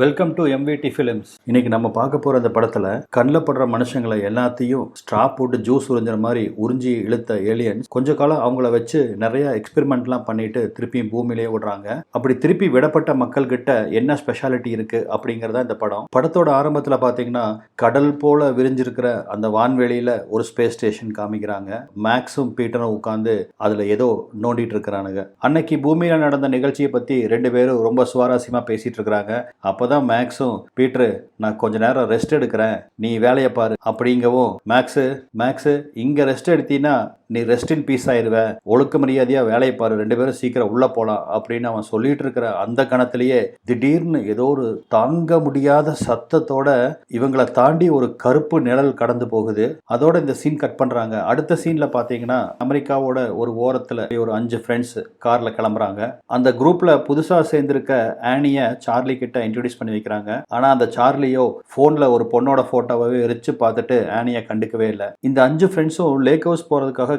Welcome to MVD films இன்னைக்கு நம்ம பார்க்க போகிற அந்த படத்தில் கண்ணில் படுற மனுஷங்களை எல்லாத்தையும் ஸ்ட்ரா போட்டு ஜூஸ் உறிஞ்சிற மாதிரி உறிஞ்சி இழுத்த ஏலியன்ஸ் கொஞ்ச காலம் அவங்கள வச்சு நிறைய எக்ஸ்பெரிமெண்ட்லாம் பண்ணிட்டு திருப்பியும் பூமியிலேயே விடுறாங்க அப்படி திருப்பி விடப்பட்ட மக்கள் கிட்ட என்ன ஸ்பெஷாலிட்டி இருக்கு அப்படிங்கிறதா இந்த படம். படத்தோட ஆரம்பத்தில் பார்த்தீங்கன்னா கடல் போல விரிஞ்சிருக்கிற அந்த வான்வெளியில் ஒரு ஸ்பேஸ் ஸ்டேஷன் காமிக்கிறாங்க. மேக்ஸும் பீட்டரும் உட்காந்து அதில் ஏதோ நோண்டிட்டு இருக்கிறானுங்க. அன்னைக்கு பூமியில் நடந்த நிகழ்ச்சியை பற்றி ரெண்டு பேரும் ரொம்ப சுவாரஸ்யமாக பேசிட்டு இருக்கிறாங்க. அப்பதான் மேக்ஸும் பீட்ரு நான் கொஞ்ச நேரம் ரெஸ்ட் எடுக்கிறேன். நீ வேலையை பாரு. அப்படிங்கவும் மேக்ஸு மேக்ஸு இங்கே ரெஸ்ட் எடுத்தீன்னா நீ ரெஸ்ட் இன் பீஸ் ஆயிருவ ஒழுக்க மரியாதையா வேலையை பாரு. ரெண்டு பேரும் சீக்கிரம் உள்ள போலாம் அப்படின்னு அவன் சொல்லிட்டு இருக்கிற அந்த கணத்திலேயே திடீர்னு ஏதோ ஒரு தாங்க முடியாத சத்தத்தோட இவங்களை தாண்டி ஒரு கருப்பு நிழல் கடந்து போகுது. அதோட இந்த சீன் கட் பண்றாங்க. அடுத்த சீன்ல பாத்தீங்கன்னா அமெரிக்காவோட ஒரு ஓரத்துல ஒரு அஞ்சு ஃப்ரெண்ட்ஸ் கார்ல கிளம்புறாங்க. அந்த குரூப்ல புதுசா சேர்ந்திருக்க ஆனிய சார்லி கிட்ட இன்ட்ரடியூஸ் பண்ணி வைக்கிறாங்க. ஆனா அந்த சார்லியோ போன்ல ஒரு பொண்ணோட போட்டோவை எரிச்சு பார்த்துட்டு ஆனிய கண்டுக்கவே இல்லை. இந்த அஞ்சு ஃப்ரெண்ட்ஸும் லேக் ஹவுஸ்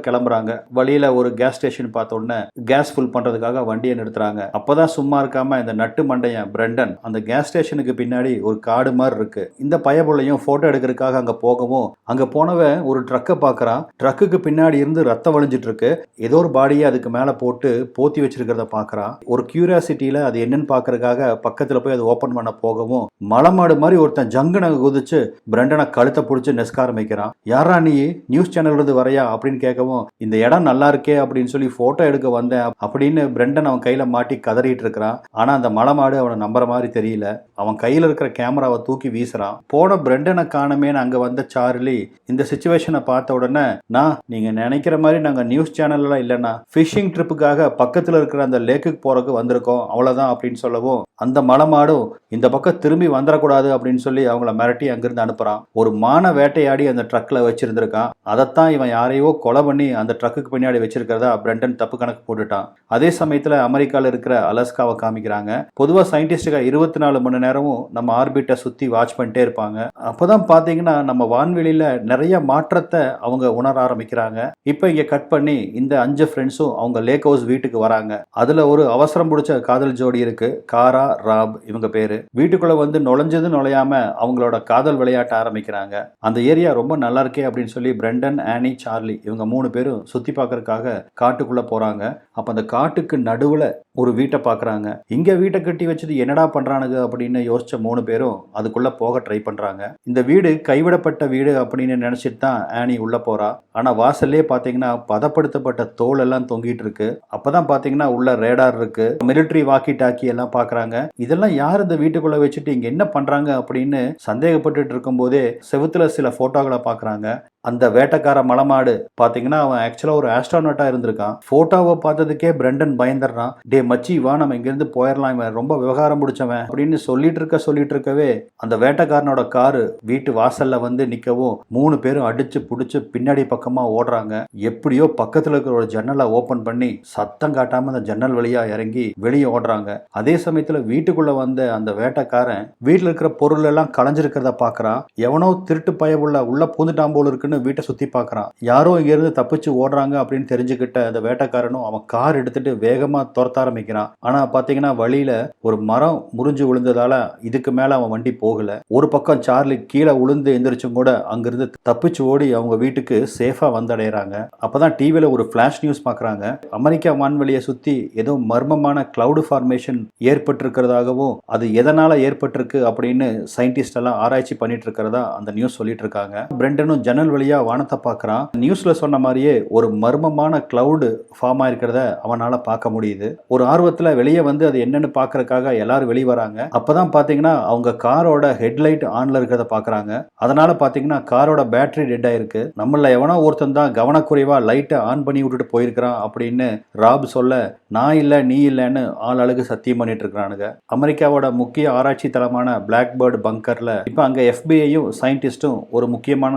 கிளம்புறாங்க. வழியில ஒரு கேஸ் ஸ்டேஷன் பார்த்த உடனே கேஸ் ஃபுல் பண்றதுக்காக வண்டியை நிறுத்துறாங்க. அப்பதான் சும்மா இருக்காம இந்த நட்டு மண்டையன் பிரண்டன் அந்த கேஸ் ஸ்டேஷனுக்கு பின்னாடி ஒரு காடு மாதிரி இருக்கு. இந்த பயபுள்ளையும் போட்டோ எடுக்கிறதுக்காக அங்க போகவும் அங்க போனவன் ஒரு ட்ரக்கை பாக்குறான் ட்ரக்குக்கு பின்னாடி இருந்து ரத்தம் வழிஞ்சிட்டு இருக்கு. ஏதோ ஒரு பாடியை அதுக்கு மேல போட்டு போத்தி வச்சிருக்கிறத பாக்குறான் ஒரு கியூரியாசிட்டியில அது என்னன்னு பார்க்கறதுக்காக பக்கத்துல போய் அதை ஓபன் பண்ண போகவும் மலமாடு மாதிரி ஒருத்தன் ஜங்குன குதிச்சு பிரண்டனை கழுத்தை பிடிச்சி நெஸ்க ஆரம்பிக்கிறான் யாரா நீ நியூஸ் சேனல் இருந்து வரையா? அப்படின்னு கேட்கவும் இந்த இடம் நல்லா இருக்கே அப்படின்னு சொல்லி போட்டோ எடுக்க வந்தேன் அப்படின்னு பிரண்டன் அவன் கையில மாட்டி கதறிட்டு இருக்கிறான். ஆனா அந்த மலமாடு அவனை நம்புற மாதிரி தெரியல. அவன் கையில இருக்கிற கேமராவை தூக்கி வீசுறான். போன பிரெண்டனை காணமேன்னு அங்க வந்த சார்லி இந்த சுச்சுவேஷனை பார்த்த உடனே நான் நீங்க நினைக்கிற மாதிரி நாங்க நியூஸ் சேனல்லாம் இல்லைன்னா ஃபிஷிங் ட்ரிப்புக்காக பக்கத்துல இருக்கிற அந்த லேக்குக்கு போறதுக்கு வந்திருக்கோம். அவ்வளவுதான் அப்படின்னு சொல்லவும் அந்த மலை மாடும் இந்த பக்கம் திரும்பி வந்துடக்கூடாது அப்படின்னு சொல்லி அவங்கள மிரட்டி அங்கிருந்து அனுப்புறான். ஒரு மான வேட்டையாடி அந்த ட்ரக்ல வச்சிருந்திருக்கான். அதைத்தான் இவன் யாரையோ கொலை பண்ணி அந்த ட்ரக்குக்கு பின்னாடி வச்சிருக்கிறதா பிரண்டன் தப்பு கணக்கு போட்டுட்டான். அதே சமயத்தில் அமெரிக்காவில் இருக்கிற அலஸ்காவை காமிக்கிறாங்க. பொதுவா சயின்டிஸ்டுக இருபத்தி நாலு மணி நேரமும் நம்ம ஆர்பிட்டை சுத்தி வாட்ச் பண்ணிட்டே இருப்பாங்க. அப்பதான் பாத்தீங்கன்னா நம்ம வான்வெளியில் நிறைய மாற்றத்தை அவங்க உணர ஆரம்பிக்கிறாங்க. இப்போ இங்க கட் பண்ணி இந்த அஞ்சு ஃப்ரெண்ட்ஸும் அவங்க லேக் ஹவுஸ் வீட்டுக்கு வராங்க. அதுல ஒரு அவசரம் பிடிச்ச காதல் ஜோடி இருக்கு. காரா ராப் இவங்க பேர். வீட்டுக்குள்ள வந்து நுழைஞ்சது நுழையாம அவங்களோட காதல் விளையாட்ட ஆரம்பிக்கிறாங்க. அந்த ஏரியா ரொம்ப நல்லா இருக்கே அப்படின்னு சொல்லி பிரண்டன் ஆனி சார்லி இவங்க மூணு மூணு பேரும் சுத்தி பார்க்கறதுக்காக காட்டுக்குள்ள போறாங்க. அப்ப அந்த காட்டுக்கு நடுவுல ஒரு வீட்டை பார்க்கறாங்க. இங்க வீட்டை கட்டி வச்சது என்னடா பண்றானுங்க அப்படின்னு யோசிச்ச மூணு பேரும் அதுக்குள்ள போக ட்ரை பண்றாங்க. இந்த வீடு கைவிடப்பட்ட வீடு அப்படின்னு நினைச்சிட்டு தான் ஆனி உள்ள போறா. ஆனா வாசல்லே பாத்தீங்கன்னா பதப்படுத்தப்பட்ட தோல் எல்லாம் தொங்கிட்டு இருக்கு. அப்பதான் பாத்தீங்கன்னா உள்ள ரேடார் இருக்கு. மிலிட்டரி வாக்கி டாக்கி எல்லாம் பாக்குறாங்க. இதெல்லாம் யார் இந்த வீட்டுக்குள்ள வச்சுட்டு இங்க என்ன பண்றாங்க அப்படின்னு சந்தேகப்பட்டுட்டு இருக்கும்போதே செவுத்துல சில போட்டோக்களை பாக்குறாங்க. அந்த வேட்டக்கார மலமாடு பார்த்தீங்கன்னா அவன் ஆக்சுவலாக ஒரு ஆஸ்ட்ரானட்டாக இருந்திருக்கான். ஃபோட்டோவை பார்த்ததுக்கே பிரண்டன் பயந்துடுறான். டே மச்சி வா நம்ம இங்கேருந்து போயிடலாம். இவன் ரொம்ப விவகாரம் முடிச்சவன் அப்படின்னு சொல்லிட்டு இருக்க சொல்லிட்டு இருக்கவே அந்த வேட்டக்காரனோட காரு வீட்டு வாசல்ல வந்து நிற்கவும் மூணு பேரும் அடிச்சு பிடிச்சி பின்னாடி பக்கமாக ஓடுறாங்க. எப்படியோ பக்கத்தில் இருக்கிற ஒரு ஜன்னலை ஓப்பன் பண்ணி சத்தம் காட்டாமல் அந்த ஜன்னல் வழியாக இறங்கி வெளியே ஓடுறாங்க. அதே சமயத்தில் வீட்டுக்குள்ளே வந்த அந்த வேட்டைக்காரன் வீட்டில் இருக்கிற பொருள் எல்லாம் களைஞ்சிருக்கிறத பார்க்குறான் எவனோ திருட்டு பயவுள்ள உள்ள பூந்துட்டான் போல் இருக்குன்னு வீட்டை சுற்றி பார்க்குறான் யாரோ இங்கேருந்து தப்பிச்சு ஓடுறாங்க அப்படின்னு தெரிஞ்சுக்கிட்ட அந்த வேட்டைக்காரனும் அவன் கார் எடுத்துட்டு வேகமாக துரத்த ஆரம்பிக்கிறான். ஆனால் பார்த்தீங்கன்னா வழியில் ஒரு மரம் முறிஞ்சு விழுந்ததால் இதுக்கு மேலே அவன் வண்டி போகலை. ஒரு பக்கம் சார்லி கீழே உளுந்து எந்திரிச்சும் கூட அங்கேருந்து தப்பிச்சு ஓடி அவங்க வீட்டுக்கு சேஃபாக வந்தடைகிறாங்க அப்போ தான் டிவியில் ஒரு ஃப்ளாஷ் நியூஸ் பார்க்குறாங்க அமெரிக்கா வான்வெளியை சுற்றி ஏதோ மர்மமான கிளவுடு ஃபார்மேஷன் ஏற்பட்டிருக்கிறதாகவும் அது எதனால் ஏற்பட்டிருக்கு அப்படின்னு சயின்டிஸ்ட் எல்லாம் ஆராய்ச்சி பண்ணிட்டு இருக்கிறதா அந்த நியூஸ் சொல்லிட்டு இருக்காங்க. பிரெண்டனும் ஜன்னல் வழியாக வானத்தை பார்க்கறான். நியூஸ்ல சொன்ன மாதிரியே ஒரு மர்மமான கிளவுடு ஃபார்ம் ஆயிருக்கிறத அவனால பார்க்க முடியுது. ஒரு ஆர்வத்துல வெளியே வந்து அது என்னன்னு பார்க்குறக்காக எல்லாரும் வெளியே வராங்க. அப்பதான் பாத்தீங்கன்னா அவங்க காரோட ஹெட்லைட் ஆன்ல இருக்கிறத பாக்குறாங்க அதனால பார்த்தீங்கன்னா காரோட பேட்டரி டெட் ஆயிருக்கு. நம்மள எவனோ ஒருத்தன் தான் கவனக்குறைவா லைட்டை ஆன் பண்ணி விட்டுட்டு போயிருக்கிறான் அப்படின்னு ராப் சொல்ல நான் இல்லை நீ இல்லைன்னு ஆள் அழகு சத்தியம் பண்ணிட்டு இருக்கிறானுங்க. அமெரிக்காவோட முக்கிய ஆராய்ச்சி தளமான பிளாக் பேர்டு பங்கர்ல இப்போ அங்க எஃபிஐயும் சயின்டிஸ்டும் ஒரு முக்கியமான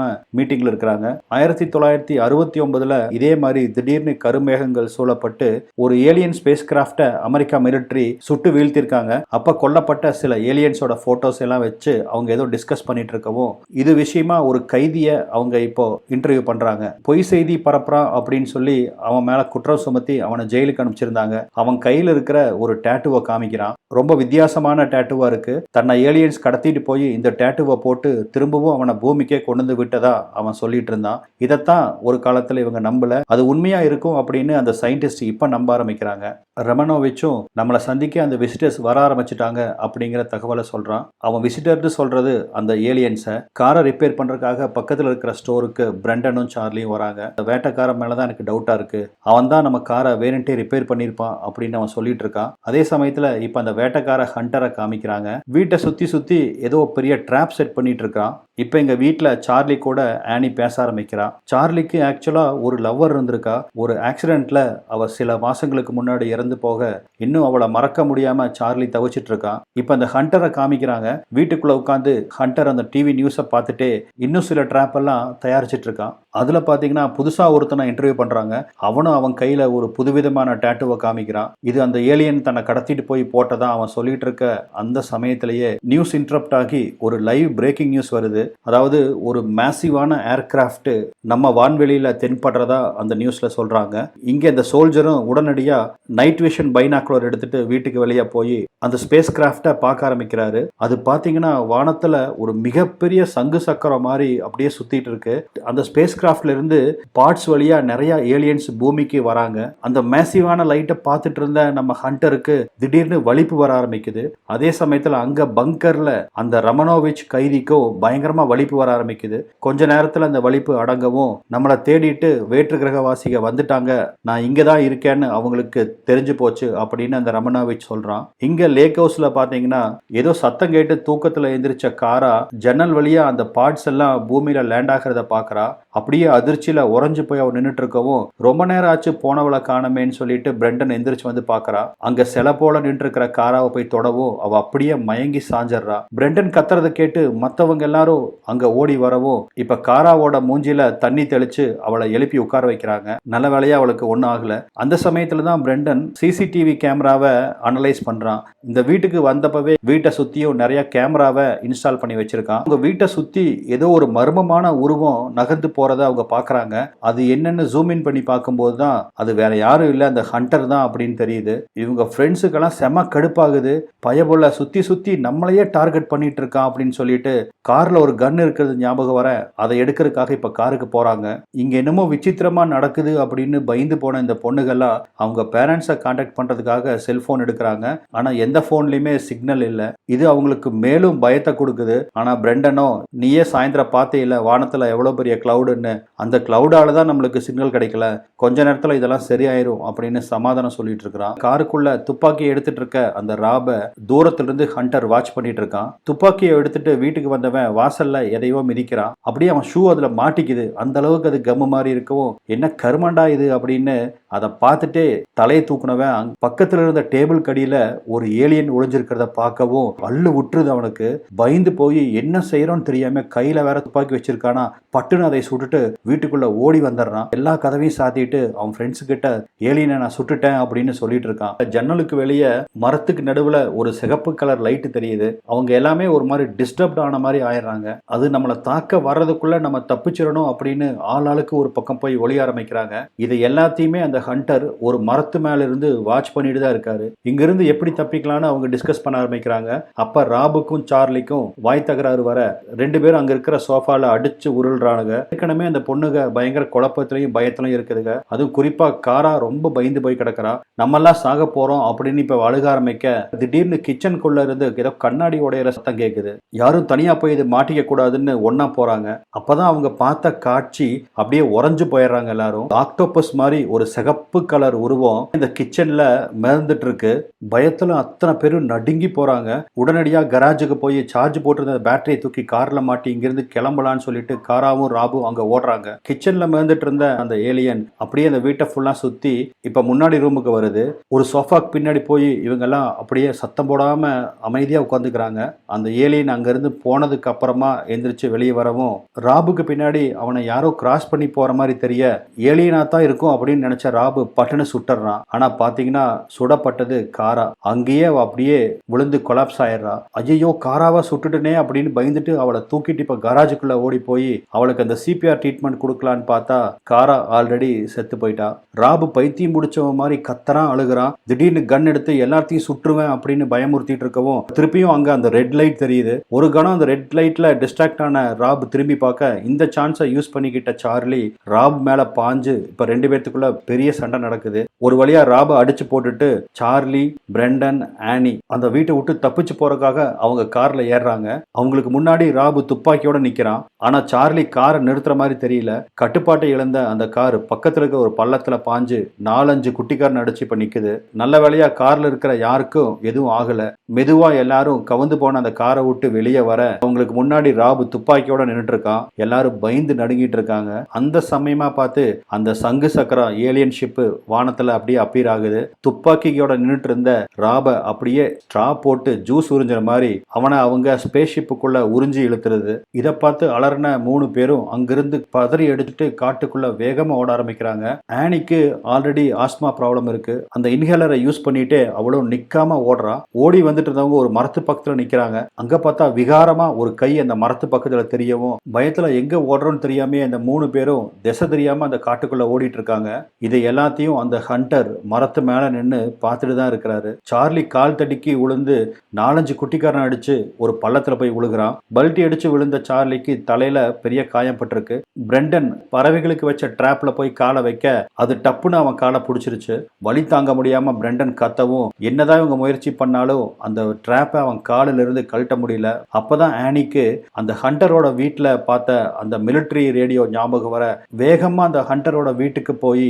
மீட்டிங்ல இருக்கிறாங்க. ஆயிரத்தி தொள்ளாயிரத்தி அறுபத்தி ஒன்பதுல இதே மாதிரி திடீர்னு கருமேகங்கள் சூழப்பட்டு ஒரு ஏலியன் ஸ்பேஸ் கிராஃப்டை அமெரிக்கா மிலிட்டரி சுட்டு வீழ்த்திருக்காங்க. அப்ப கொல்லப்பட்ட சில ஏலியன்ஸோட போட்டோஸ் எல்லாம் வச்சு அவங்க ஏதோ டிஸ்கஸ் பண்ணிட்டு இருக்கவும் இது விஷயமா ஒரு கைதிய அவங்க இப்போ இன்டர்வியூ பண்றாங்க. பொய் செய்தி பரப்புறான் அப்படின்னு சொல்லி அவன் மேல குற்றம் சுமத்தி அவனை ஜெயிலுக்கு அனுப்பிச்சிருந்தாங்க. அவன் கையில் இருக்கிற ஒரு டேட்டுவை காமிக்கிறான். ரொம்ப வித்தியாசமான டேட்டுவா இருக்கு. தன்னை ஏலியன்ஸ் கடத்திட்டு போய் இந்த டேட்டுவை போட்டு திரும்பவும் அவனை பூமிக்கே கொண்டு வந்து விட்டதா அவன் சொல்லிட்டு இருந்தான் இதைத்தான் ஒரு காலத்துல இவங்க நம்பல. அது உண்மையா இருக்கும் அப்படின்னு அந்த சயின்டிஸ்ட் இப்ப நம்ப ஆரம்பிக்கிறாங்க. ரமனோவிச்சும் நம்மளை சந்திக்க அந்த விசிட்டர்ஸ் வர ஆரம்பிச்சிட்டாங்க அப்படிங்கிற தகவலை சொல்றான். அவன் விசிட்டர்னு சொல்றது அந்த ஏலியன்ஸை காரை ரிப்பேர் பண்றதுக்காக பக்கத்தில் இருக்கிற ஸ்டோருக்கு பிரண்டனும் சார்லியும் வராங்க. அந்த வேட்டைக்காரன் மேலே தான் எனக்கு டவுட்டா இருக்கு. அவன் தான் நம்ம காரை வேணுன்ட்டே ரிப்பேர் பண்ணியிருப்பான் அப்படின்னு அவன் சொல்லிட்டு இருக்கான் அதே சமயத்தில் இப்போ அந்த வேட்டைக்கார ஹண்டரை காமிக்கிறாங்க. வீட்டை சுற்றி சுற்றி ஏதோ பெரிய ட்ராப் செட் பண்ணிட்டு இருக்கான் இப்போ எங்கள் வீட்டில் சார்லி கூட ஆனி பேச ஆரம்பிக்கிறான் சார்லிக்கு ஆக்சுவலாக ஒரு லவ்வர் இருந்திருக்கா. ஒரு ஆக்சிடெண்ட்டில் அவள் சில மாதங்களுக்கு முன்னாடி இறந்து போக இன்னும் அவளை மறக்க முடியாமல் சார்லி தவிச்சிட்டு இருக்கான் இப்போ அந்த ஹண்டரை காமிக்கிறாங்க. வீட்டுக்குள்ளே உட்காந்து ஹண்டர் அந்த டிவி நியூஸை பார்த்துட்டே இன்னும் சில ட்ராப்பெல்லாம் தயாரிச்சிட்டு இருக்கான் அதில் பார்த்தீங்கன்னா புதுசாக ஒருத்தனை இன்டர்வியூ பண்ணுறாங்க அவனும் அவன் கையில் ஒரு புதுவிதமான டேட்டுவை காமிக்கிறான் இது அந்த ஏலியன் தன்னை கடத்திட்டு போய் போட்டதா அவன் சொல்லிட்டு இருக்க அந்த சமயத்திலேயே நியூஸ் இன்டரப்ட் ஆகி ஒரு லைவ் பிரேக்கிங் நியூஸ் வருது. அதாவது ஒரு மேசிவான ஏர்கிராஃப்ட் நம்ம வான்வெளியில தென்படுறதா அந்த நியூஸ்ல சொல்றாங்க. இங்க இந்த சோல்ஜரும் உடனடியா நைட் விஷன் பைனாக்குலர் எடுத்துட்டு வீட்டுக்கு வெளியே போய் அந்த ஸ்பேஸ் கிராஃப்டை பார்க்க ஆரம்பிக்கிறாரு. அது பார்த்தீங்கன்னா வானத்துல ஒரு மிகப்பெரிய சங்கு சக்கரம் மாதிரி அப்படியே சுத்திட்டு இருக்கு. அந்த ஸ்பேஸ் கிராஃப்ட்ல இருந்து பார்ட்ஸ் வழியா நிறைய ஏலியன்ஸ் பூமிக்கு வராங்க. அந்த மேசிவான லைட்டை பார்த்துட்டு இருந்த நம்ம ஹண்டருக்கு திடீர்னு வலிப்பு வர ஆரம்பிக்குது. அதே சமயத்துல அங்க பங்கர்ல அந்த ரமனோவிச் கைதிக்கும் பயங்கரமா வலிப்பு வர ஆரம்பிக்குது. கொஞ்ச நேரத்துல அந்த வலிப்பு அடங்கவும் நம்மளை தேடிட்டு வேற்று கிரகவாசிக வந்துட்டாங்க நான் இங்கதான் இருக்கேன்னு அவங்களுக்கு தெரிஞ்சு போச்சு அப்படின்னு அந்த ரமணாவிச் சொல்றான். இங்க லேக் ஹவுஸ்ல பாத்தீங்கன்னா ஏதோ சத்தம் கேட்டு தூக்கத்துல எந்திரிச்ச காரா ஜன்னல் வழியா அந்த பார்ட்ஸ் எல்லாம் பூமியில லேண்ட் ஆகிறத பாக்குறா. அப்படியே அதிர்ச்சியில உறைஞ்சு போய் அவன் நின்றுட்டு இருக்கவும் ரொம்ப நேரம் ஆச்சு போனவளை காணமேன்னு சொல்லிட்டு பிரெண்டன் எந்திரிச்சு வந்து பாக்குறா. அங்க சில போல நின்று இருக்கிற காராவை போய் தொடவும் அவ அப்படியே மயங்கி சாஞ்சிடுறா பிரெண்டன் கத்துறதை கேட்டு மத்தவங்க எல்லாரும் அங்க ஓடி வரவும் இப்போ காராவோட மூஞ்சியில் தண்ணி தெளிச்சு அவளை எழுப்பி உட்கார வைக்கிறாங்க. நல்ல வேலையா அவளுக்கு ஒன்றும் ஆகல. அந்த சமயத்துல தான் பிரெண்டன் சிசிடிவி கேமராவை அனலைஸ் பண்றான். இந்த வீட்டுக்கு வந்தப்பவே வீட்டை சுத்தியும் நிறைய கேமராவை இன்ஸ்டால் பண்ணி வச்சிருக்கான். அவங்க வீட்டை சுத்தி ஏதோ ஒரு மர்மமான உருவம் நகர்ந்து போகிறத அவங்க பார்க்குறாங்க. அது என்னென்னு ஜூம் இன் பண்ணி பார்க்கும்போது தான் அது வேற யாரும் இல்லை அந்த ஹண்டர் தான் அப்படின்னு தெரியுது. இவங்க ஃப்ரெண்ட்ஸுக்கெல்லாம் செம கடுப்பாகுது. பயபுள்ள சுத்தி சுத்தி நம்மளையே டார்கெட் பண்ணிட்டு இருக்கான் அப்படின்னு சொல்லிட்டு கார்ல ஒரு கன் இருக்கிறது ஞாபகம் வர அதை எடுக்கிறதுக்காக இப்போ காருக்கு போகிறாங்க இங்கே என்னமோ விசித்திரமாக நடக்குது அப்படின்னு பயந்து போன இந்த பொண்ணுகள்லாம் அவங்க பேரண்ட்ஸை காண்டாக்ட் பண்ணுறதுக்காக செல்ஃபோன் எடுக்கிறாங்க. ஆனால் எந்த ஃபோன்லேயுமே சிக்னல் இல்லை. இது அவங்களுக்கு மேலும் பயத்தை கொடுக்குது. ஆனால் பிரெண்டனோ நீயே சாயந்தரம் பார்த்தே இல்லை வானத்தில் எவ்வளோ பெரிய க்ளவுடுன்னு அந்த க்ளவுடால தான் நம்மளுக்கு சிக்னல் கிடைக்கல. கொஞ்ச நேரத்தில் இதெல்லாம் சரியாயிரும் அப்படின்னு சமாதானம் சொல்லிட்டு இருக்கிறான். காருக்குள்ள துப்பாக்கி எடுத்துட்டு இருக்க அந்த ராப தூரத்திலிருந்து ஹண்டர் வாட்ச் பண்ணிட்டு இருக்கான். துப்பாக்கியை எடுத்துட்டு வீட்டுக்கு வந்தவன் வாசல்ல எதையோ மிதிக்கிறான். அப்படியே அவன் ஷூ அதுல மாட்டிக்குது. அந்த அளவுக்கு அது கம்மு மாதிரி இருக்கவும் என்ன கருமண்டா இது அப்படின்னு அதை பார்த்துட்டே தலையை தூக்குனவன் பக்கத்தில் பக்கத்துல இருந்த டேபிள் கடியில ஒரு ஏலியன் ஒளிஞ்சிருக்கிறத பார்க்கவும் அள்ளு விட்டுருது அவனுக்கு. பயந்து போய் என்ன செய்யறோன்னு தெரியாம கையில வேற துப்பாக்கி வச்சிருக்கானா பட்டுன்னு அதை சுட்டுட்டு வீட்டுக்குள்ள ஓடி வந்துடுறான். எல்லா கதவையும் சாத்திட்டு அவன் ஃப்ரெண்ட்ஸ் கிட்ட ஏலியனை நான் சுட்டுட்டேன் அப்படின்னு சொல்லிட்டு இருக்கான். ஜன்னலுக்கு வெளியே மரத்துக்கு நடுவுல ஒரு சிகப்பு கலர் லைட்டு தெரியுது. அவங்க எல்லாமே ஒரு மாதிரி டிஸ்டர்ப்ட் ஆன மாதிரி ஆயிடுறாங்க. அது நம்மளை தாக்க வர்றதுக்குள்ள நம்ம தப்பிச்சிடணும் அப்படின்னு ஆள் ஆளுக்கு ஒரு பக்கம் போய் ஒளிய ஆரம்பிக்கிறாங்க. இது எல்லாத்தையுமே அந்த ஹண்டர் ஒரு மரத்து மேல இருந்து வாட்ச் பண்ணிட்டு தான் இருக்காரு. இங்க இருந்து எப்படி தப்பிக்கலாம்னு அவங்க டிஸ்கஸ் பண்ண ஆரம்பிக்கிறாங்க. அப்ப ராபுக்கும் சார்லிக்கும் வாய் தகராறு வர ரெண்டு பேரும் அங்க இருக்கிற சோஃபால அடிச்சு உருள்றானுங்க. ஏற்கனவே அந்த பொண்ணுங்க பயங்கர குழப்பத்திலையும் பயத்திலையும் இருக்குதுங்க. அதுவும் குறிப்பா காரா ரொம்ப பயந்து போய் கிடக்குறா. நம்ம எல்லாம் சாக போறோம் அப்படின்னு இப்ப அழுக ஆரம்பிக்க திடீர்னு கிச்சனுக்குள்ள இருந்து ஏதோ கண்ணாடி உடையிற சத்தம் கேக்குது. யாரும் தனியா போய் இது மாட்டிக்க கூடாதுன்னு ஒன்னா போறாங்க. அப்பதான் அவங்க பார்த்த காட்சி அப்படியே உறைஞ்சு போயிடுறாங்க எல்லாரும். ஆக்டோபஸ் மாதிரி ஒரு சிகப்பு கலர் உருவம் இந்த கிச்சன்ல மிதந்துட்டு இருக்கு பயத்துல அத்தனை பேரும் நடுங்கி போறாங்க. உடனடியா கராஜுக்கு போய் சார்ஜ் போட்டிருந்த பேட்டரியை தூக்கி கார்ல மாட்டி இங்கிருந்து கிளம்பலான்னு சொல்லிட்டு காராவும் ராபும் அங்க ஓடுறாங்க. கிச்சன்ல மிதந்துட்டு இருந்த அந்த ஏலியன் அப்படியே அந்த வீட்டை ஃபுல்லா சுத்தி இப்ப முன்னாடி ரூமுக்கு வருது. ஒரு சோஃபாக்கு பின்னாடி போய் இவங்கெல்லாம் அப்படியே சத்தம் போடாம அமைதியா உட்காந்துக்கிறாங்க. அந்த ஏலியன் அங்கிருந்து போனதுக்கு அப்புறமா எந்திரிச்சு வெளியே வரவும் ராபுக்கு பின்னாடி அவனை யாரோ கிராஸ் பண்ணி போற மாதிரி தெரிய ஏலியனா தான் இருக்கும் அப்படின்னு நினைச்ச ராபு பட்டுன்னு சுட்டுறான். ஆனா பாத்தீங்கன்னா சுடப்பட்டது காரா. அங்கேயே அவ அப்படியே விழுந்து கொலாப்ஸ் ஆயிடுறா. ஐயோ காராவா சுட்டுட்டுனே அப்படின்னு பயந்துட்டு அவளை தூக்கிட்டு இப்ப கராஜுக்குள்ள ஓடி போய் அவளுக்கு அந்த சிபிஆர் ட்ரீட்மெண்ட் கொடுக்கலான்னு பார்த்தா காரா ஆல்ரெடி செத்து போயிட்டா. ராபு பைத்தியம் முடிச்சவன் மாதிரி கத்தறான் அழுகுறான். திடீர்னு கன் எடுத்து எல்லாத்தையும் சுற்றுவேன் அப்படின்னு பயமுறுத்திட்டு இருக்கவும் திருப்பியும் அங்க அந்த ரெட் லைட் தெரியுது. ஒரு கணம் அந்த ரெட் லைட்ல டிஸ்ட்ராக்ட் ஆன ராப் திரும்பி பார்க்க இந்த சான்ஸை யூஸ் பண்ணிக்கிட்ட சார்லி ராப் மேல பாஞ்சு. இப்ப ரெண்டு பேர்த்துக்குள்ள பெரிய பெரிய சண்டை நடக்குது. ஒரு வழியா ராப அடிச்சு போட்டுட்டு சார்லி பிரெண்டன் ஆனி அந்த வீட்டை விட்டு தப்பிச்சு போறதுக்காக அவங்க கார்ல ஏறுறாங்க. அவங்களுக்கு முன்னாடி ராபு துப்பாக்கியோட நிக்கிறான். ஆனா சார்லி காரை நிறுத்துற மாதிரி தெரியல. கட்டுப்பாட்டை இழந்த அந்த கார் பக்கத்துல இருக்க ஒரு பள்ளத்துல பாஞ்சு நாலஞ்சு குட்டிக்காரன் அடிச்சு இப்ப நிக்குது. நல்ல வேலையா கார்ல இருக்கிற யாருக்கும் எதுவும் ஆகல. மெதுவா எல்லாரும் கவுந்து போன அந்த காரை விட்டு வெளியே வர அவங்களுக்கு முன்னாடி ராபு துப்பாக்கியோட நின்றுட்டு இருக்கான். எல்லாரும் பயந்து நடுங்கிட்டு இருக்காங்க. அந்த சமயமா பார்த்து அந்த சங்கு சக்கரம் ஏலியன் ஷிப்பு வானத்துல அப்படியே அப்பீர் ஆகுது. துப்பாக்கியோட நின்றுட்டு இருந்த ராப அப்படியே ஸ்ட்ரா போட்டு ஜூஸ் உறிஞ்சுற மாதிரி அவனை அவங்க ஸ்பேஸ் ஷிப்புக்குள்ள உறிஞ்சி இழுத்துறது இதை பார்த்து அலர்ன மூணு பேரும் அங்கிருந்து பதறி எடுத்துட்டு காட்டுக்குள்ள வேகமா ஓட ஆரம்பிக்கிறாங்க. ஆனிக்கு ஆல்ரெடி ஆஸ்மா ப்ராப்ளம் இருக்கு. அந்த இன்ஹேலரை யூஸ் பண்ணிட்டு அவளும் நிக்காம ஓடுறா. ஓடி வந்துட்டு இருந்தவங்க ஒரு மரத்து பக்கத்துல நிக்கிறாங்க. அங்க பார்த்தா விகாரமா ஒரு கை அந்த மரத்து பக்கத்துல தெரியவும் பயத்துல எங்க ஓடுறோம்னு தெரியாமே அந்த மூணு பேரும் திசை தெரியாம அந்த காட்டுக்குள்ள ஓடிட்டு இருக்காங்க. இதை எல்லாத்தையும் அந்த ஹண்டர் மரத்து மேல நின்னு பார்த்துட்டு தான் இருக்கிறாரு. சார்லி கால் தடிக்கு விழுந்து நாலஞ்சு குட்டிக்காரன் அடிச்சு ஒரு பள்ளத்துல போய் விழுகிறான் பல்ட்டி அடிச்சு விழுந்த சார்லிக்கு தலையில பெரிய காயம் பட்டிருக்கு. பிரெண்டன் பறவைகளுக்கு வச்ச ட்ராப்ல போய் காலை வைக்க அது டப்புன்னு அவன் காலை பிடிச்சிருச்சு. வலி தாங்க முடியாம பிரெண்டன் கத்தவும் என்னதான் இவங்க முயற்சி பண்ணாலும் அந்த ட்ராப்பை அவன் காலில் இருந்து கழட்ட முடியல. அப்பதான் ஆனிக்கு அந்த ஹண்டரோட வீட்டில் பார்த்த அந்த மிலிட்ரி ரேடியோ ஞாபகம் வர வேகமா அந்த ஹண்டரோட வீட்டுக்கு போய்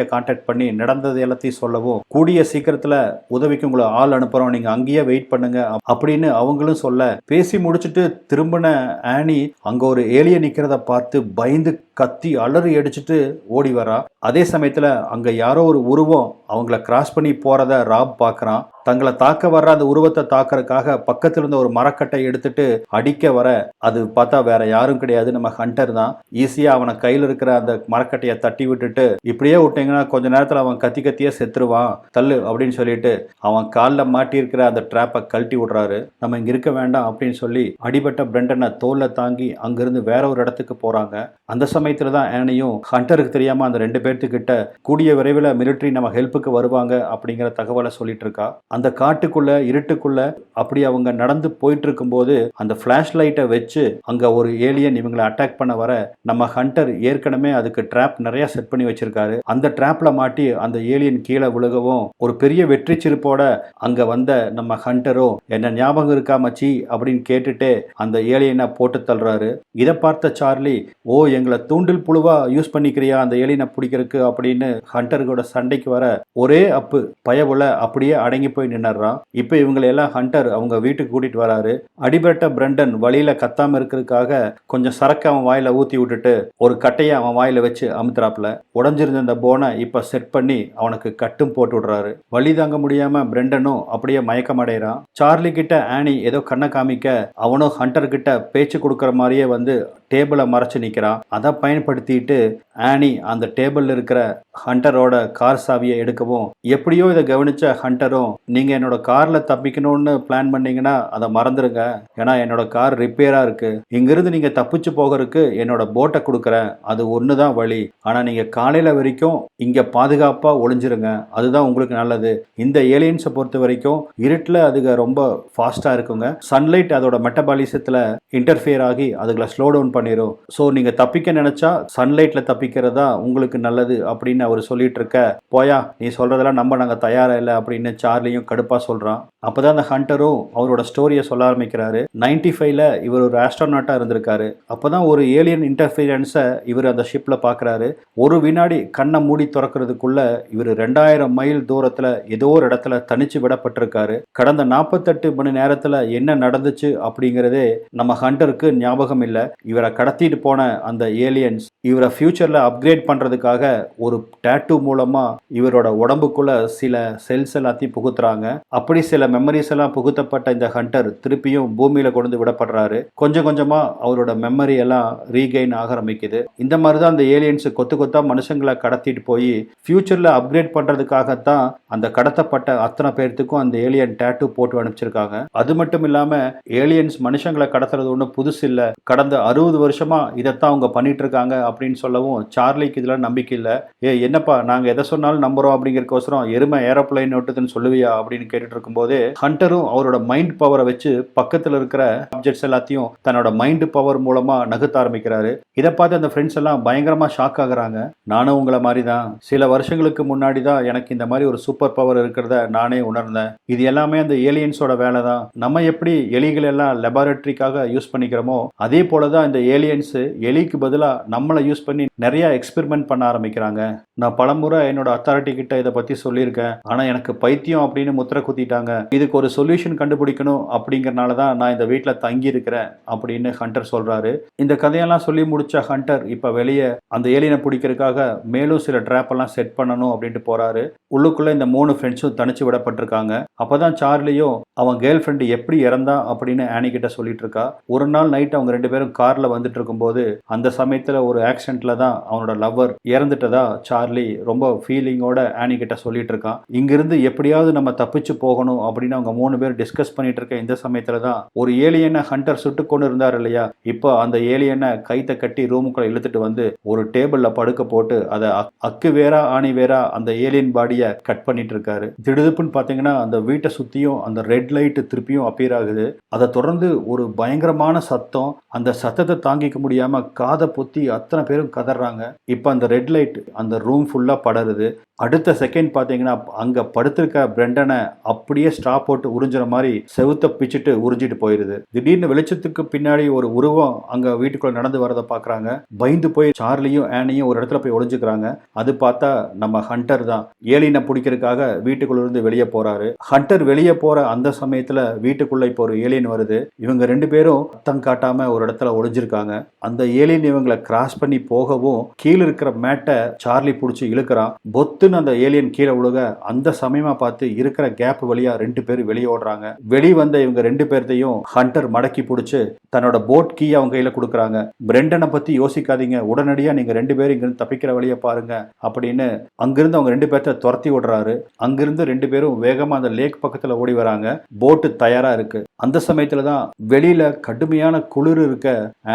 மிலிட்ரியை காண்டாக்ட் பண்ணி நடந்தது எல்லாத்தையும் சொல்லவும் கூடிய சீக்கிரத்துல உதவிக்கு உங்களை ஆள் அனுப்புறோம் நீங்க அங்கேயே வெயிட் பண்ணுங்க அப்படின்னு அவங்களும் சொல்ல பேசி முடிச்சுட்டு திரும்பின ஆனி அங்க ஒரு ஏலியை நிக்கிறத பார்த்து பயந்து கத்தி அலறி அடிச்சுட்டு ஓடி வரா. அதே சமயத்துல அங்க யாரோ ஒரு உருவம் அவங்கள கிராஸ் பண்ணி போகிறத ராப் பார்க்குறான் தங்களை தாக்க வர்ற அந்த உருவத்தை தாக்கறதுக்காக பக்கத்துல இருந்த ஒரு மரக்கட்டை எடுத்துட்டு அடிக்க வர அது பார்த்தா வேற யாரும் கிடையாது. நம்ம ஹண்டர் தான். ஈஸியா அவனை கையில இருக்கிற அந்த மரக்கட்டையை தட்டி விட்டுட்டு இப்படியே விட்டீங்கன்னா கொஞ்ச நேரத்துல அவன் கத்தி கத்தியே செத்துருவான். தள்ளு அப்படின்னு சொல்லிட்டு அவன் காலில் மாட்டி இருக்கிற அந்த ட்ராப்பை கழட்டி விடுறாரு. நம்ம இங்க இருக்க வேண்டாம் அப்படின்னு சொல்லி அடிபட்ட பிரெண்டனை தோல்ல தாங்கி அங்கிருந்து வேற ஒரு இடத்துக்கு போறாங்க. அந்த சமயம் சமயத்தில் தான் ஆனியும் ஹண்டருக்கு தெரியாம அந்த ரெண்டு பேர்த்துக்கிட்ட கூடிய விரைவில் மிலிட்ரி நம்ம ஹெல்ப்புக்கு வருவாங்க அப்படிங்கிற தகவலை சொல்லிட்டு இருக்கா. அந்த காட்டுக்குள்ள இருட்டுக்குள்ள அப்படி அவங்க நடந்து போயிட்டு இருக்கும்போது அந்த ஃப்ளாஷ் லைட்டை வச்சு அங்க ஒரு ஏலியன் இவங்களை அட்டாக் பண்ண வர நம்ம ஹண்டர் ஏற்கனவே அதுக்கு ட்ராப் நிறைய செட் பண்ணி வச்சிருக்காரு. அந்த ட்ராப்ல மாட்டி அந்த ஏலியன் கீழே விழுகவும் ஒரு பெரிய வெற்றி சிரிப்போட அங்க வந்த நம்ம ஹண்டரும் என்ன ஞாபகம் இருக்கா மச்சி? அப்படின்னு கேட்டுட்டு அந்த ஏலியனை போட்டு தள்ளுறாரு. இதை பார்த்த சார்லி ஓ எங்களை தூண்டில் புழுவா யூஸ் பண்ணிக்கிறியா? அந்த எலினை பிடிக்கிறதுக்கு அப்படின்னு ஹண்டர்களோட சண்டைக்கு வர ஒரே அப்பு பயவுல அப்படியே அடங்கி போய் நின்னுறான் இப்போ இவங்களை எல்லாம் ஹண்டர் அவங்க வீட்டுக்கு கூட்டிட்டு வராரு. அடிபட்ட பிரண்டன் வழியில கத்தாம இருக்கிறதுக்காக கொஞ்சம் சரக்கு அவன் வாயில ஊத்தி விட்டுட்டு ஒரு கட்டையை அவன் வாயில வச்சு அமுத்துறாப்புல. உடஞ்சிருந்த அந்த போனை இப்ப செட் பண்ணி அவனுக்கு கட்டும் போட்டு விடுறாரு. வழி தாங்க முடியாம பிரெண்டனும் அப்படியே மயக்கம் அடைகிறான் சார்லி கிட்ட ஆனி ஏதோ கண்ணை காமிக்க அவனும் ஹண்டர் கிட்ட பேச்சு கொடுக்குற மாதிரியே வந்து டேபிளை மறைச்சு நிற்கிறான் அதை பயன்படுத்திட்டு ஆனி அந்த டேபிளில் இருக்கிற ஹண்டரோட கார் சாவியை எடுக்கவும் எப்படியோ இதை கவனிச்ச ஹண்டரும் நீங்கள் என்னோட காரில் தப்பிக்கணும்னு பிளான் பண்ணீங்கன்னா அதை மறந்துடுங்க ஏன்னா என்னோட கார் ரிப்பேராக இருக்கு. இங்கிருந்து நீங்கள் தப்பிச்சு போகிறதுக்கு என்னோட போட்டை கொடுக்குறேன். அது ஒன்று தான் வழி. ஆனால் நீங்கள் காலையில் வரைக்கும் இங்கே பாதுகாப்பாக ஒளிஞ்சிருங்க. அதுதான் உங்களுக்கு நல்லது. இந்த ஏலியன்ஸை பொறுத்த வரைக்கும் இருட்டில் அதுக ரொம்ப ஃபாஸ்ட்டாக இருக்குங்க. சன்லைட் அதோட மெட்டபாலிசத்தில் இன்டர்ஃபியர் ஆகி அதுகளை ஸ்லோ டவுன் பண்ணிடும் ஸோ நீங்கள் தப்பிக்க நினச்சா சன்லைட்டில் தப்பிக்கிறதா உங்களுக்கு நல்லது அப்படின்னு அவர் சொல்லிட்டு இருக்க போயா நீ சொல்கிறதெல்லாம் நம்ம நாங்கள் தயாராக இல்லை அப்படின்னு சார்லியும் கடுப்பாக சொல்கிறான் அப்போ தான் அந்த ஹண்டரும் அவரோட ஸ்டோரியை சொல்ல ஆரம்பிக்கிறாரு. நைன்டி ஃபைவ்ல இவர் ஒரு ஆஸ்ட்ரோநாட்டாக இருந்திருக்காரு. அப்போ தான் ஒரு ஏலியன் இன்டர்ஃபீரியன்ஸை இவர் அந்த ஷிப்பில் பார்க்குறாரு ஒரு வினாடி கண்ணை மூடி திறக்கிறதுக்குள்ள இவர் ரெண்டாயிரம் மைல் தூரத்தில் ஏதோ ஒரு இடத்துல தனிச்சு விடப்பட்டிருக்காரு. கடந்த நாற்பத்தெட்டு மணி நேரத்தில் என்ன நடந்துச்சு அப்படிங்கிறதே நம்ம ஹண்டருக்கு ஞாபகம் இல்லை. இவரை கடத்திட்டு போன அந்த ஏலியன் ஏலியன்ஸ் இவரை ஃபியூச்சரில் அப்கிரேட் பண்ணுறதுக்காக ஒரு டேட்டூ மூலமாக இவரோட உடம்புக்குள்ள சில செல்ஸ் எல்லாத்தையும் புகுத்துறாங்க. அப்படி சில மெமரிஸ் எல்லாம் புகுத்தப்பட்ட இந்த ஹண்டர் திருப்பியும் பூமியில் கொண்டு விடப்படுறாரு. கொஞ்சம் கொஞ்சமாக அவரோட மெமரி எல்லாம் ரீகெயின் ஆக ஆரம்பிக்குது. இந்த மாதிரி தான் அந்த ஏலியன்ஸ் கொத்து கொத்தா மனுஷங்களை கடத்திட்டு போய் ஃபியூச்சரில் அப்கிரேட் பண்ணுறதுக்காகத்தான் அந்த கடத்தப்பட்ட அத்தனை பேர்த்துக்கும் அந்த ஏலியன் டேட்டூ போட்டு அனுப்பிச்சிருக்காங்க. அது மட்டும் இல்லாமல் ஏலியன்ஸ் மனுஷங்களை கடத்துறது ஒன்றும் புதுசு இல்லை கடந்த அறுபது வருஷமாக இதைத்தான் அவங்க பண்ணிட்டு இருக்காங்க அப்படின்னு சொல்லவும் சார்லிக்கு இதெல்லாம் நம்பிக்கை இல்லை. ஏ என்னப்பா நாங்கள் எதை சொன்னாலும் நம்புறோம் அப்படிங்கிறக்கோசரம் எருமை ஏரோப்ளைன் ஓட்டுதுன்னு சொல்லுவியா? அப்படின்னு கேட்டுட்டு இருக்கும்போது ஹண்டரும் அவரோட மைண்ட் பவரை வச்சு பக்கத்தில் இருக்கிற ஆப்ஜெக்ட்ஸ் எல்லாத்தையும் தன்னோட மைண்ட் பவர் மூலமாக நகர்த்த ஆரம்பிக்கிறாரு. இதை பார்த்து அந்த ஃப்ரெண்ட்ஸ் எல்லாம் பயங்கரமாக ஷாக் ஆகுறாங்க. நானும் உங்களை மாதிரி தான் சில வருஷங்களுக்கு முன்னாடி தான் எனக்கு இந்த மாதிரி ஒரு சூப்பர் பவர் இருக்கிறத நானே உணர்ந்தேன். இது எல்லாமே அந்த ஏலியன்ஸோட வேலை தான் நம்ம எப்படி எலிகள் எல்லாம் லெபார்டரிக்காக யூஸ் பண்ணிக்கிறோமோ அதே போல தான் இந்த ஏலியன்ஸ் எலிக்கு பதிலாக நம்மளை யூஸ் பண்ணி நிறைய எக்ஸ்பெரிமெண்ட் பண்ண ஆரம்பிக்கிறாங்க. நான் பலமுறை என்னோட அத்தாரிட்டி கிட்ட இதை பத்தி சொல்லியிருக்கேன். ஆனா எனக்கு பைத்தியம் அப்படின்னு முத்திரை குத்திட்டாங்க. இதுக்கு ஒரு சொல்யூஷன் கண்டுபிடிக்கணும் அப்படிங்கறனால தான் நான் இந்த வீட்டில் தங்கி இருக்கிறேன் அப்படின்னு ஹண்டர் சொல்றாரு. இந்த கதையெல்லாம் சொல்லி முடிச்ச ஹண்டர் இப்ப வெளியே அந்த ஏலியனை பிடிக்கிறதுக்காக மேலும் சில ட்ராப்பெல்லாம் செட் பண்ணணும் அப்படின்ட்டு போறாரு. உள்ளுக்குள்ள இந்த மூணு ஃப்ரெண்ட்ஸும் தனிச்சு விடப்பட்டிருக்காங்க. அப்பதான் சார்லியும் அவன் கேர்ள் ஃப்ரெண்டு எப்படி இறந்தா அப்படின்னு ஆனி கிட்ட சொல்லிட்டு இருக்கா. ஒரு நாள் நைட் அவங்க ரெண்டு பேரும் கார்ல வந்துட்டு இருக்கும்போது அந்த சமயத்தில் ஒரு ஆக்சிடென்ட்ல தான் அவனோட லவ்வர் இறந்துட்டதா சார்லி ரொம்ப ஃபீலிங்கோட ஆனி கிட்ட சொல்லிட்டு இருக்கான் இங்கிருந்து எப்படியாவது நம்ம தப்பிச்சு போகணும் அப்படின்னு அவங்க மூணு பேர் டிஸ்கஸ் பண்ணிட்டு இருக்க இந்த சமயத்தில் தான் ஒரு ஏலியனை ஹண்டர் சுட்டு கொண்டு இருந்தார் இல்லையா? இப்போ அந்த ஏலியனை கைத்தை கட்டி ரூமுக்குள்ள இழுத்துட்டு வந்து ஒரு டேபிளில் படுக்க போட்டு அதை அக்- அக்கு வேறா ஆணி வேறா அந்த ஏலியன் பாடியை கட் பண்ணிட்டு இருக்காரு. திடுதுப்புன்னு பார்த்தீங்கன்னா அந்த வீட்டை சுற்றியும் அந்த ரெட் லைட் திருப்பியும் அப்பியர் ஆகுது. அதை தொடர்ந்து ஒரு பயங்கரமான சத்தம் அந்த சத்தத்தை தாங்கிக்க முடியாமல் காதை பொத்தி அத்தனை பேரும் கதறாங்க இப்போ அந்த ரெட் லைட் அந்த ரூம் ஃபுல்லா படருது. அடுத்த செகண்ட் பார்த்தீங்கன்னா அங்கே படுத்திருக்க பிரெண்டனை அப்படியே ஸ்ட்ரா போட்டு உறிஞ்சுற மாதிரி செவுத்த பிச்சுட்டு உறிஞ்சிட்டு போயிருது. திடீர்னு வெளிச்சத்துக்கு பின்னாடி ஒரு உருவம் அங்கே வீட்டுக்குள்ள நடந்து வரதை பார்க்குறாங்க. பயந்து போய் சார்லியும் ஆனியும் ஒரு இடத்துல போய் ஒளிஞ்சுக்கிறாங்க. அது பார்த்தா நம்ம ஹண்டர் தான். ஏலியனை பிடிக்கிறதுக்காக வீட்டுக்குள்ள இருந்து வெளியே போறாரு. ஹண்டர் வெளியே போற அந்த சமயத்தில் வீட்டுக்குள்ள இப்போ ஒரு ஏலியன் வருது. இவங்க ரெண்டு பேரும் அத்தம் காட்டாம ஒரு இடத்துல ஒளிஞ்சிருக்காங்க. அந்த ஏலியன் இவங்களை கிராஸ் பண்ணி போகவும் கீழே இருக்கிற மேட்டை சார்லி பிடிச்சி இழுக்கிறான். பொத்து பொத்துன்னு அந்த ஏலியன் கீழே விழுக அந்த சமயமா பார்த்து இருக்கிற கேப் வழியா ரெண்டு பேரும் வெளியே ஓடுறாங்க. வெளி வந்த இவங்க ரெண்டு பேர்த்தையும் ஹண்டர் மடக்கி பிடிச்சு தன்னோட போட் கீ அவங்க கையில கொடுக்குறாங்க. பிரெண்டனை பத்தி யோசிக்காதீங்க. உடனடியா நீங்க ரெண்டு பேரும் இங்கிருந்து தப்பிக்கிற வழியை பாருங்க அப்படின்னு அங்கிருந்து அவங்க ரெண்டு பேர்த்த துரத்தி விடுறாரு. அங்கிருந்து ரெண்டு பேரும் வேகமா அந்த லேக் பக்கத்துல ஓடி வராங்க. போட்டு தயாரா இருக்கு. அந்த சமயத்துல தான் வெளியில கடுமையான குளிர் இருக்க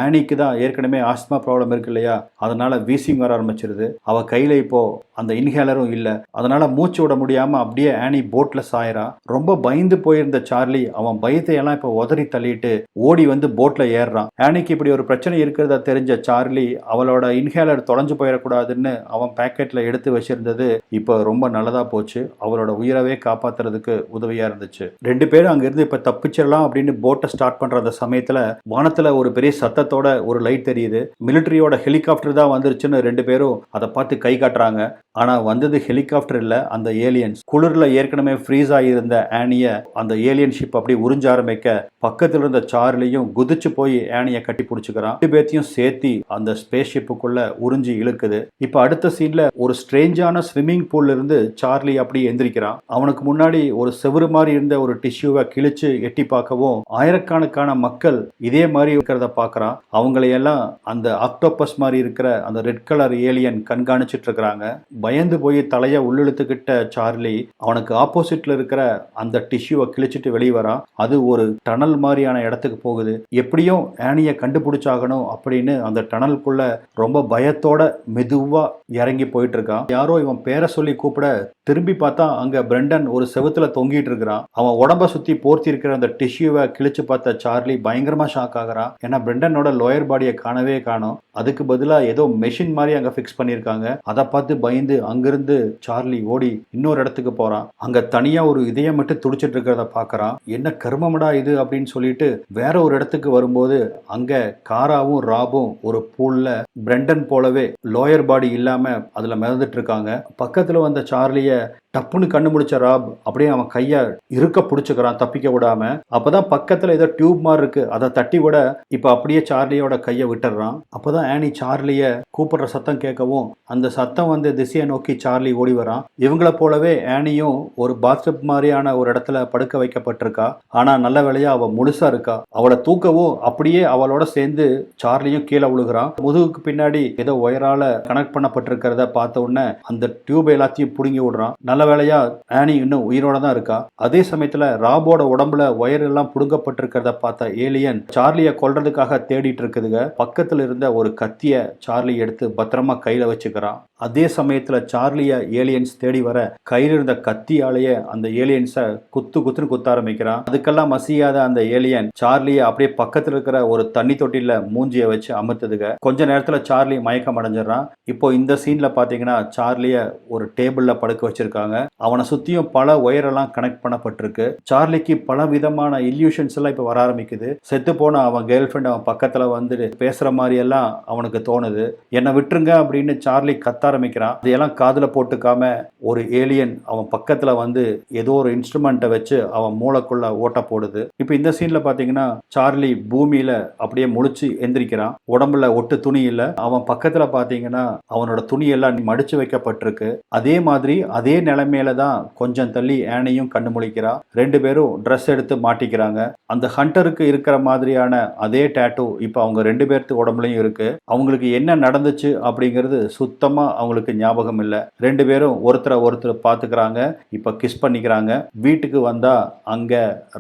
ஆனிக்கு தான் ஏற்கனவே ஆஸ்மா ப்ராப்ளம் இருக்கு இல்லையா? அதனால வீசிங் வர ஆரம்பிச்சிருது. அவ கையில இப்போ அந்த இன்ஹேலரும் இல்ல. அதனால மூச்சு விட முடியாம அப்படியே ஆனி போட்ல சாயறா. ரொம்ப பயந்து போயிருந்த சார்லி அவன் பயத்தை எல்லாம் இப்ப உதறி தள்ளிட்டு ஓடி வந்து போட்ல ஏறுறான். ஆனிக்கு இப்படி ஒரு பிரச்சனை இருக்கிறதா தெரிஞ்ச சார்லி அவளோட இன்ஹேலர் தொலைஞ்சு போயிடக்கூடாதுன்னு அவன் பேக்கெட்ல எடுத்து வச்சிருந்தது இப்ப ரொம்ப நல்லதா போச்சு. அவளோட உயிரவே காப்பாத்துறதுக்கு உதவியா இருந்துச்சு. ரெண்டு பேரும் அங்கிருந்து இப்ப தப்பிச்சிடலாம் அப்படின்னு போட்டை ஸ்டார்ட் பண்ற அந்த சமயத்துல வானத்துல ஒரு பெரிய சத்தத்தோட ஒரு லைட் தெரியுது. மிலிட்டரியோட ஹெலிகாப்டர் தான் வந்துருச்சுன்னு ரெண்டு பேரும் அதை பார்த்து கை காட்டுறாங்க. ஆனா வந்தது ஹெலிகாப்டர் இல்ல அந்த ஏலியன்ஸ் குளிர்ல ஏற்கனவே ஃப்ரீஸ் ஆகியிருந்த ஆனிய அந்த ஏலியன் ஷிப் அப்படி உறிஞ்ச ஆரம்பிக்க பக்கத்தில் இருந்த சார்லியும் குதிச்சு போய் ஆனிய கட்டி பிடிச்சிக்கிறான். ரெண்டு பேர்த்தையும் சேர்த்தி அந்த ஸ்பேஸ் ஷிப்புக்குள்ள உறிஞ்சி இழுக்குது. இப்போ அடுத்த சீனில் ஒரு ஸ்ட்ரேஞ்சான ஸ்விம்மிங் பூல்ல இருந்து சார்லி அப்படியே எந்திரிக்கிறான். அவனுக்கு முன்னாடி ஒரு செவுரு மாதிரி இருந்த ஒரு டிஷ்யூவை கிழிச்சு எட்டி பார்க்கவும் ஆயிரக்கணக்கான மக்கள் இதே மாதிரி இருக்கிறத பார்க்குறான். அவங்களையெல்லாம் அந்த ஆக்டோபஸ் மாதிரி இருக்கிற அந்த ரெட் கலர் ஏலியன் கண்காணிச்சிட்டு இருக்கிறாங்க. பயந்து போய் தலையை உள்ளிழுத்துக்கிட்ட சார்லி அவனுக்கு ஆப்போசிட்ல இருக்கிற அந்த டிஷ்யூவை கிழிச்சிட்டு வெளியே வரான். அது ஒரு டனல் மாதிரியான இடத்துக்கு போகுது. எப்படியும் ஆனியை கண்டுபிடிச்சாகணும் அப்படின்னு அந்த டனலுக்குள்ள ரொம்ப பயத்தோட மெதுவா இறங்கி போயிட்டு இருக்கான். யாரோ இவன் பேரை சொல்லி கூப்பிட திரும்பி பார்த்தா அங்க பிரெண்டன் ஒரு செவுத்துல தொங்கிட்டு இருக்கிறான். அவன் உடம்ப சுத்தி போர்த்தி இருக்கிற அந்த டிஷ்யூவை கிழிச்சு பார்த்த சார்லி பயங்கரமா ஷாக் ஆகிறான். ஏன்னா பிரெண்டனோட லோயர் பாடியை காணவே காணோம். அதுக்கு பதிலா ஏதோ மெஷின் மாதிரி அங்க ஃபிக்ஸ் பண்ணியிருக்காங்க. அதை பார்த்து பயந்து அங்கிருந்து இருந்து சார்லி ஓடி இன்னொரு இடத்துக்கு போறான். அங்க தனியா ஒரு இதயம் மட்டும் துடிச்சிட்டு இருக்கிறத பாக்குறான் என்ன கர்மமடா இது? அப்படின்னு சொல்லிட்டு வேற ஒரு இடத்துக்கு வரும்போது அங்க காராவும் ராபும் ஒரு பூல்ல பிரெண்டன் போலவே லோயர் பாடி இல்லாம அதுல மிதந்துட்டு இருக்காங்க. பக்கத்துல வந்த சார்லிய டப்புன்னு கண்ணு முடிச்ச ராப் அப்படியே அவன் கையை இருக்க பிடிச்சிக்கிறான் தப்பிக்க விடாம. அப்பதான் பக்கத்துல ஏதோ டியூப் மாதிரி இருக்கு. அதை தட்டி விட இப்ப அப்படியே சார்லியோட கையை விட்டுறான். அப்பதான் ஆனி சார்லிய கூப்பிடுற சத்தம் கேட்கவும் அந்த சத்தம் வந்து திசையை நோக்கி சார்லி ஓடி வரான். இவங்கள போலவே ஆனியும் ஒரு பாத்டப் மாதிரியான ஒரு இடத்துல படுக்க வைக்கப்பட்டிருக்கா. ஆனா நல்ல வேலையா அவ முழுசா இருக்கா. அவளை தூக்கவும் அப்படியே அவளோட சேர்ந்து சார்லியும் கீழே விழுகிறான் முதுகுக்கு பின்னாடி ஏதோ ஒயரால கனெக்ட் பண்ணப்பட்டிருக்கிறத பார்த்த உடனே அந்த டியூப் எல்லாத்தையும் புடுங்கி விடுறான். நல்ல வேலையா ஆனி இன்னும் உயிரோட தான் இருக்கா. அதே சமயத்துல ராபோட உடம்புல ஒயர் எல்லாம் புடுங்கப்பட்டிருக்கிறத பார்த்த ஏலியன் சார்லிய கொல்றதுக்காக தேடிட்டு இருக்குதுங்க. பக்கத்துல இருந்த ஒரு கத்திய சார்லி எடுத்து பத்திரமா கையில வச்சுக்கிறான். அதே சமயத்தில் சார்லியை ஏலியன்ஸ் தேடி வர கையில் இருந்த கத்தியாலேயே அந்த ஏலியன்ஸை குத்து குத்துன்னு குத்த ஆரம்பிக்கிறான். அதுக்கெல்லாம் மசியாத அந்த ஏலியன் சார்லியை அப்படியே பக்கத்தில் இருக்கிற ஒரு தண்ணி தொட்டியில் மூஞ்சியை வச்சு அமர்த்ததுக்க கொஞ்ச நேரத்தில் சார்லி மயக்கம் அடைஞ்சிடறான். இப்போ இந்த சீனில் பார்த்தீங்கன்னா சார்லியை ஒரு டேபிளில் படுக்க வச்சிருக்காங்க. அவனை சுற்றியும் பல ஒயரெல்லாம் கனெக்ட் பண்ணப்பட்டிருக்கு. சார்லிக்கு பல விதமான இல்யூஷன்ஸ் எல்லாம் இப்போ வர ஆரம்பிக்குது. செத்து போன அவன் கேர்ள் ஃப்ரெண்ட் அவன் பக்கத்தில் வந்து பேசுகிற மாதிரி எல்லாம் அவனுக்கு தோணுது. என்னை விட்டுருங்க அப்படின்னு சார்லி கத்தார ஆரம்பிக்கிறான். அதையெல்லாம் காதில் போட்டுக்காம ஒரு ஏலியன் அவன் பக்கத்துல வந்து ஏதோ ஒரு இன்ஸ்ட்ருமெண்ட்டை வச்சு அவன் மூளைக்குள்ள ஓட்ட போடுது. இப்போ இந்த சீன்ல பார்த்தீங்கன்னா சார்லி பூமியில அப்படியே முழிச்சு எந்திரிக்கிறான். உடம்புல ஒட்டு துணி இல்லை. அவன் பக்கத்துல பார்த்தீங்கன்னா அவனோட துணி எல்லாம் மடிச்சு வைக்கப்பட்டிருக்கு. அதே மாதிரி அதே நிலைமையில தான் கொஞ்சம் தள்ளி ஏனையும் கண்ணு முழிக்கிறா ரெண்டு பேரும் ட்ரெஸ் எடுத்து மாட்டிக்கிறாங்க. அந்த ஹண்டருக்கு இருக்கிற மாதிரியான அதே டேட்டூ இப்போ அவங்க ரெண்டு பேர்த்து உடம்புலையும் இருக்கு. அவங்களுக்கு என்ன நடந்துச்சு அப்படிங்கிறது சுத்தமாக அவங்களுக்கு ஞாபகம் இல்லை. ரெண்டு பேரும் ஒருத்தரை ஒருத்தர் பார்த்துக்கிறாங்க. இப்போ கிஸ் பண்ணிக்கிறாங்க. வீட்டுக்கு வந்தா அங்க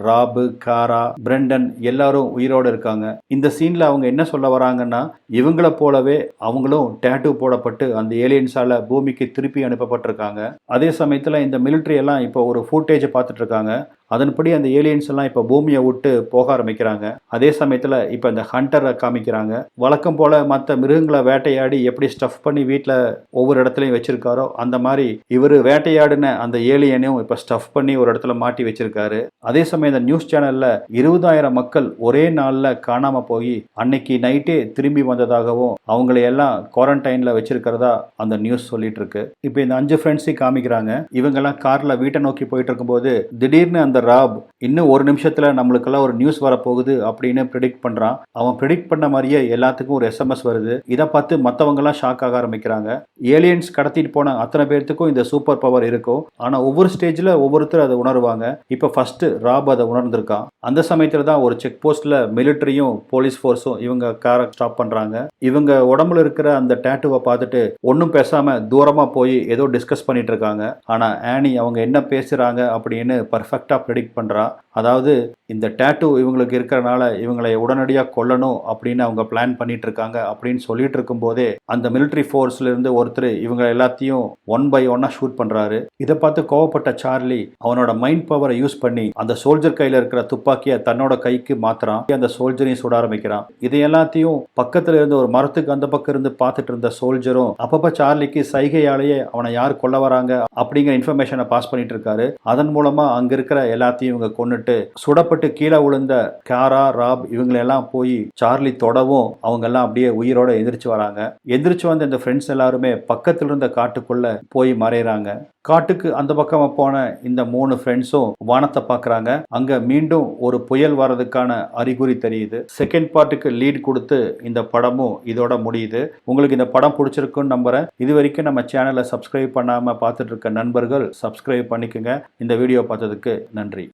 ராபு காரா பிரெண்டன் எல்லாரும் உயிரோடு இருக்காங்க. இந்த சீன்ல அவங்க என்ன சொல்ல வராங்கன்னா இவங்கள போலவே அவங்களும் டேட்டூ போடப்பட்டு அந்த ஏலியன்ஸால பூமிக்கு திருப்பி அனுப்பப்பட்டிருக்காங்க. அதே சமயத்தில் இந்த மிலிட்ரி எல்லாம் இப்போ ஒரு ஃபுட்டேஜை பார்த்துட்டு இருக்காங்க அதன்படி அந்த ஏலியன்ஸ் எல்லாம் இப்போ பூமியை விட்டு போக ஆரம்பிக்கிறாங்க. அதே சமயத்தில் இப்போ இந்த ஹண்டரை காமிக்கிறாங்க. வழக்கம் போல மற்ற மிருகங்களை வேட்டையாடி எப்படி ஸ்டஃப் பண்ணி வீட்டில் ஒவ்வொரு இடத்துலையும் வச்சிருக்காரோ அந்த மாதிரி இவர் வேட்டையாடின அந்த ஏலியனையும் இப்போ ஸ்டஃப் பண்ணி ஒரு இடத்துல மாட்டி வச்சிருக்காரு. அதே சமயம் இந்த நியூஸ் சேனல்ல இருபதாயிரம் மக்கள் ஒரே நாளில் காணாம போய் அன்னைக்கு நைட்டே திரும்பி வந்ததாகவும் அவங்களை எல்லாம் குவாரண்டைன்ல வச்சிருக்கிறதா அந்த நியூஸ் சொல்லிட்டு இருக்கு. இப்போ இந்த அஞ்சு ஃப்ரெண்ட்ஸையும் காமிக்கிறாங்க. இவங்கெல்லாம் கார்ல வீட்டை நோக்கி போயிட்டு இருக்கும்போது திடீர்னு அந்த ராப் இன்னும் ஒரு நிமிஷத்துல நம்மளுக்கெல்லாம் ஒரு நியூஸ் வரப்போகுது அப்படின்னு ப்ரிடிக்ட் பண்றான். அவன் ப்ரிடிக்ட் பண்ண மாதிரியே எல்லாத்துக்கும் ஒரு எஸ்எம்எஸ் வருது. இதை பார்த்து மற்றவங்கலாம் ஷாக் ஆக ஆரம்பிக்கிறாங்க. ஏலியன்ஸ் கடத்திட்டு போன அத்தனை பேர்த்துக்கும் இந்த சூப்பர் பவர் இருக்கும். ஆனால் ஒவ்வொரு ஸ்டேஜில் ஒவ்வொருத்தர் அதை உணர்வாங்க. இப்போ ஃபஸ்ட்டு ராப் அதை உணர்ந்திருக்கான். அந்த சமயத்தில் தான் ஒரு செக் போஸ்ட்டில் மிலிட்டரியும் போலீஸ் ஃபோர்ஸும் இவங்க காரை ஸ்டாப் பண்ணுறாங்க இவங்க உடம்புல இருக்கிற அந்த டேட்டுவை பார்த்துட்டு ஒன்றும் பேசாமல் தூரமாக போய் ஏதோ டிஸ்கஸ் பண்ணிட்டு இருக்காங்க. ஆனால் ஆனி அவங்க என்ன பேசுகிறாங்க அப்படின்னு பர்ஃபெக்டாக ப்ரெடிக்ட் பண்ணுறான் அதாவது இந்த டேட்டூ இவங்களுக்கு இருக்கிறனால இவங்களை உடனடியாக கொல்லணும் அப்படின்னு அவங்க பிளான் பண்ணிட்டு இருக்காங்க அப்படின்னு சொல்லிட்டு இருக்கும்போதே அந்த மிலிட்ரி ஃபோர்ஸ்ல இருந்து ஒருத்தர் இவங்க எல்லாத்தையும் ஒன் பை ஒன்னா ஷூட் பண்றாரு. இதை பார்த்து கோவப்பட்ட சார்லி அவனோட மைண்ட் பவரை யூஸ் பண்ணி அந்த சோல்ஜர் கையில இருக்கிற துப்பாக்கியை தன்னோட கைக்கு மாத்துறான். அந்த சோல்ஜரையும் சுட ஆரம்பிக்கிறான். இது எல்லாத்தையும் பக்கத்துல இருந்து ஒரு மரத்துக்கு அந்த பக்கம் இருந்து பார்த்துட்டு இருந்த சோல்ஜரும் அப்பப்ப சார்லிக்கு சைகையாலேயே அவனை யார் கொல்ல வராங்க அப்படிங்கிற இன்ஃபர்மேஷனை பாஸ் பண்ணிட்டு இருக்காரு அதன் மூலமா அங்க இருக்கிற எல்லாத்தையும் இவங்க கொண்டுட்டு சுடப்பட்டு கீழே விழுந்த காரா ராப் இவங்களெல்லாம் போய் சார்லி தொடவும் அவங்க எல்லாம் அப்படியே உயிரோட எந்திரிச்சு வராங்க. எந்திரிச்சு வந்த இந்த ஃப்ரெண்ட்ஸ் எல்லாருமே பக்கத்தில் இருந்த காட்டுக்குள்ள போய் மறையிறாங்க. காட்டுக்கு அந்த பக்கம் போன இந்த மூணு ஃப்ரெண்ட்ஸும் வானத்தை பார்க்குறாங்க அங்கே மீண்டும் ஒரு புயல் வர்றதுக்கான அறிகுறி தெரியுது. செகண்ட் பார்ட்டுக்கு லீட் கொடுத்து இந்த படமும் இதோட முடியுது. உங்களுக்கு இந்த படம் பிடிச்சிருக்குன்னு நம்புகிறேன் இது வரைக்கும் நம்ம சேனலை சப்ஸ்கிரைப் பண்ணாமல் பார்த்துட்டு இருக்க நண்பர்கள் சப்ஸ்கிரைப் பண்ணிக்கோங்க. இந்த வீடியோ பார்த்ததுக்கு நன்றி.